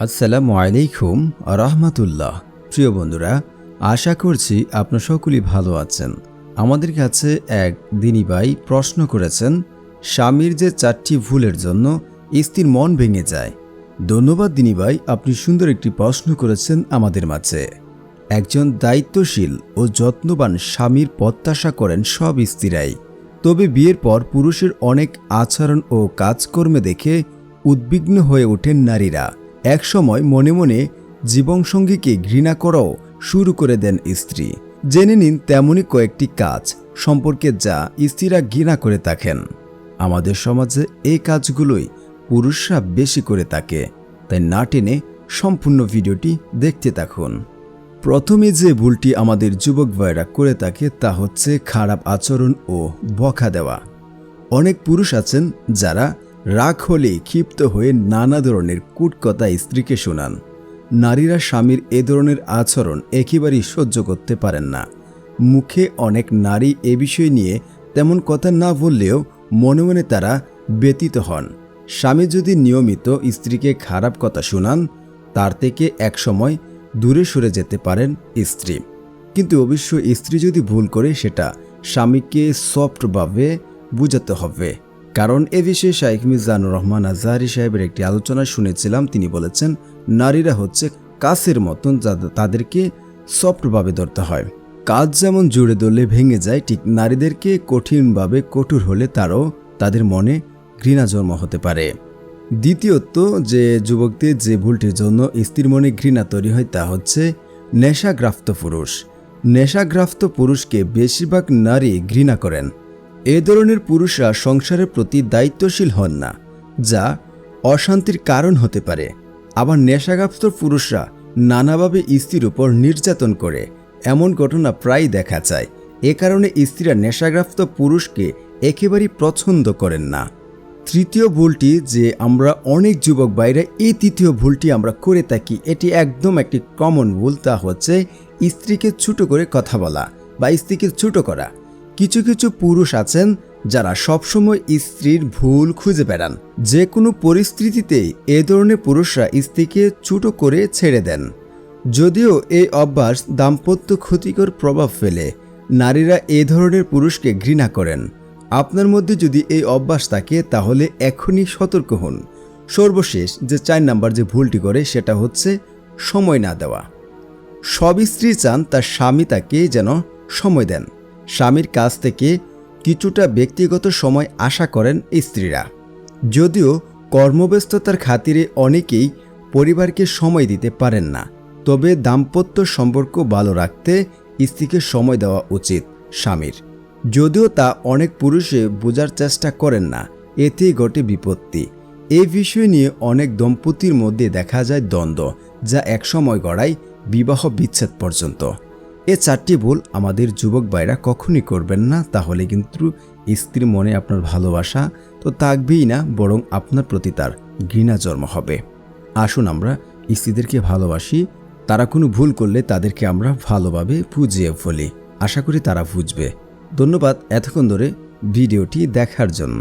আসসালামু আলাইকুম রহমতুল্লাহ। প্রিয় বন্ধুরা, আশা করছি আপনার সকলেই ভালো আছেন। আমাদের কাছে এক দিনী ভাই প্রশ্ন করেছেন, স্বামীর যে চারটি ভুলের জন্য স্ত্রীর মন ভেঙে যায়। ধন্যবাদ দিনী ভাই, আপনি সুন্দর একটি প্রশ্ন করেছেন আমাদের মাঝে। একজন দায়িত্বশীল ও যত্নবান স্বামীর প্রত্যাশা করেন সব স্ত্রীরাই। তবে বিয়ের পর পুরুষের অনেক আচরণ ও কাজকর্মে দেখে উদ্বিগ্ন হয়ে ওঠেন নারীরা। একসময় মনে মনে জীবনসঙ্গীকে ঘৃণা করাও শুরু করে দেন স্ত্রী। জেনে নিন তেমনই কয়েকটি কাজ সম্পর্কে যা স্ত্রীরা ঘৃণা করে থাকেন। আমাদের সমাজে এই কাজগুলোই পুরুষরা বেশি করে থাকে। তাই না টেনে সম্পূর্ণ ভিডিওটি দেখতে থাকুন। প্রথমে যে ভুলটি আমাদের যুবক ভাইরা করে থাকে তা হচ্ছে খারাপ আচরণ ও বখা দেওয়া। অনেক পুরুষ আছেন যারা রাগ হলে ক্ষিপ্ত হয়ে নানা ধরনের কুটকথা স্ত্রীকে শোনান। নারীরা স্বামীর এ ধরনের আচরণ একেবারেই সহ্য করতে পারেন না। মুখে অনেক নারী এ বিষয় নিয়ে তেমন কথা না বললেও মনে মনে তারা ব্যতীত হন। স্বামী যদি নিয়মিত স্ত্রীকে খারাপ কথা শোনান, তার থেকে একসময় দূরে সরে যেতে পারেন স্ত্রী। কিন্তু অবশ্য স্ত্রী যদি ভুল করে, সেটা স্বামীকে সফটভাবে বুঝাতে হবে। কারণ এ বিষয়ে শাইখ মিজানুর রহমান আজহারি সাহেবের একটি আলোচনা শুনেছিলাম। তিনি বলেছেন, নারীরা হচ্ছে কাছের মতন যা তাদেরকে সফটভাবে ধরতে হয়। কাজ যেমন জুড়ে ধরলে ভেঙে যায়, ঠিক নারীদেরকে কঠিনভাবে কঠোর হলে তারও তাদের মনে ঘৃণা জন্ম হতে পারে। দ্বিতীয়ত, যে যুবকদের যে ভুলটির জন্য স্ত্রীর মনে ঘৃণা তৈরি হয় তা হচ্ছে নেশাগ্রাপ্ত পুরুষ। নেশাগ্রাপ্ত পুরুষকে বেশিরভাগ নারী ঘৃণা করেন। এ ধরনের পুরুষরা সংসারের প্রতি দায়িত্বশীল হন না, যা অশান্তির কারণ হতে পারে। আবার নেশাগ্রাপ্ত পুরুষরা নানাভাবে স্ত্রীর উপর নির্যাতন করে, এমন ঘটনা প্রায় দেখা যায়। এ কারণে স্ত্রীরা নেশাগ্রাপ্ত পুরুষকে একেবারেই পছন্দ করেন না। তৃতীয় ভুলটি যে আমরা অনেক যুবক বাইরে এই তৃতীয় ভুলটি আমরা করে থাকি, এটি একদম একটি কমন ভুল, তা হচ্ছে স্ত্রীকে ছোট করে কথা বলা বা স্ত্রীকে ছোট করা। কিছু কিছু পুরুষ আছেন যারা সবসময় স্ত্রীর ভুল খুঁজে বেড়ান। যে কোনো পরিস্থিতিতেই এ ধরনের পুরুষরা স্ত্রীকে ছোট করে ছেড়ে দেন। যদিও এই অভ্যাস দাম্পত্য ক্ষতিকর প্রভাব ফেলে, নারীরা এ ধরনের পুরুষকে ঘৃণা করেন। আপনার মধ্যে যদি এই অভ্যাস থাকে, তাহলে এখনই সতর্ক হন। সর্বশেষ যে চার নাম্বার যে ভুলটি করে, সেটা হচ্ছে সময় না দেওয়া। সব স্ত্রী চান তার স্বামী তাকে যেন সময় দেন। স্বামীর কাছ থেকে কিছুটা ব্যক্তিগত সময় আশা করেন স্ত্রীরা। যদিও কর্মব্যস্ততার খাতিরে অনেকেই পরিবারকে সময় দিতে পারেন না। তবে দাম্পত্য সম্পর্ক ভালো রাখতে স্ত্রীকে সময় দেওয়া উচিত স্বামীর। যদিও তা অনেক পুরুষে বোঝার চেষ্টা করেন না, এতেই ঘটে বিপত্তি। এই বিষয় নিয়ে অনেক দম্পতির মধ্যে দেখা যায় দ্বন্দ্ব, যা একসময় গড়ায় বিবাহ বিচ্ছেদ পর্যন্ত। এ চারটি ভুল আমাদের যুবক ভাইরা কখনই করবেন না, তাহলে কিন্তু স্ত্রীর মনে আপনার ভালোবাসা তো থাকবেই না, বরং আপনার প্রতি তার ঘৃণা জন্ম হবে। আসুন আমরা স্ত্রীদেরকে ভালোবাসি, তারা কোনো ভুল করলে তাদেরকে আমরা ভালোভাবে বুঝিয়ে ফেলি আশা করি তারা বুঝবে। ধন্যবাদ এতক্ষণ ধরে ভিডিওটি দেখার জন্য।